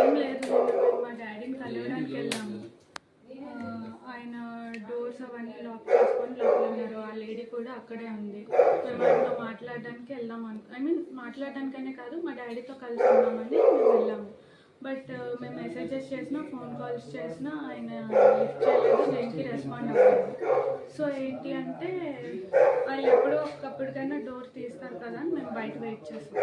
ఏం లేదు. మా డాడీని కలవడానికి వెళ్ళాము. ఆయన డోర్స్ అవన్నీ లాక్ చేసుకొని లోపల ఉన్నారు. ఆ లేడీ కూడా అక్కడే ఉంది. మేము ఆయనతో మాట్లాడడానికి వెళ్దాం అను ఐ మీన్ మాట్లాడడానికనే కాదు మా డాడీతో కలిసి ఉన్నామని మేము వెళ్ళాము. బట్ మేము మెసేజెస్ చేసినా ఫోన్ కాల్స్ చేసినా ఆయన లిఫ్ట్ చేయలేదు దేనికి రెస్పాండ్ అవ్వలేదు. సో ఏంటి అంటే వాళ్ళు ఎప్పుడో ఒకప్పటికైనా డోర్ తీస్తారు కదా అని మేము బయట వెయిట్ చేస్తాం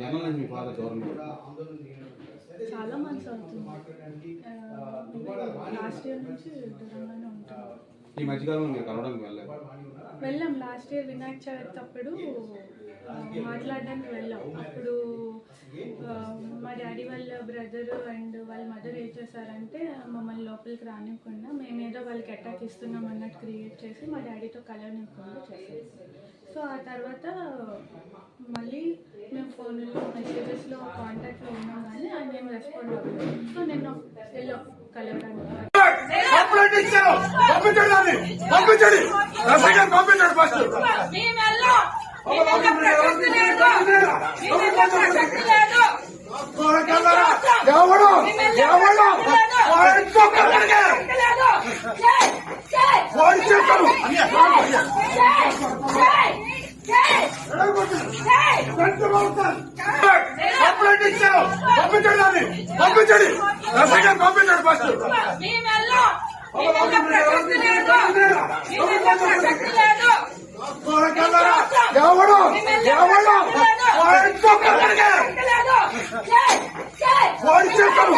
జనరల్ నుంచి మీ ఫాదర్ దూరంగా ఉన్నారు. చాలా అవుతుంది లాస్ట్ ఇయర్ నుంచి దూరంగానే ఉంటాం ఈ మధ్యకాలంలో మీరు కలవడానికి వెళ్ళలేదు. వెళ్ళాం లాస్ట్ ఇయర్ వినాయక చవితి అప్పుడు మాట్లాడడానికి వెళ్ళాం. అప్పుడు మా డాడీ వాళ్ళ బ్రదర్ అండ్ వాళ్ళ మదర్ ఏం చేశారంటే మమ్మల్ని లోపలికి రానివ్వకుండా మేమేదో వాళ్ళకి అటాక్ ఇస్తున్నాం అన్నట్టు క్రియేట్ చేసి మా డాడీతో కలవనివ్వకుండా చేశారు. సో ఆ తర్వాత మళ్ళీ ఫోన్లో మెసేజెస్లో కాంటాక్ట్లో ఉన్నాం కానీ ఆయన ఏం రెస్పాండ్ అవ్వలేదు సో నేను కంప్లైంట్ ఇచ్చారు పంపించండి ఫస్ట్ ఎవడు ఎవడు వాడి కంప్లైంట్ ఇచ్చారు పంపించండి దాన్ని పంపించండి రసగా పంపించండి ఫస్ట్ ఎవడు ఎవడు వాడి చెక్కలు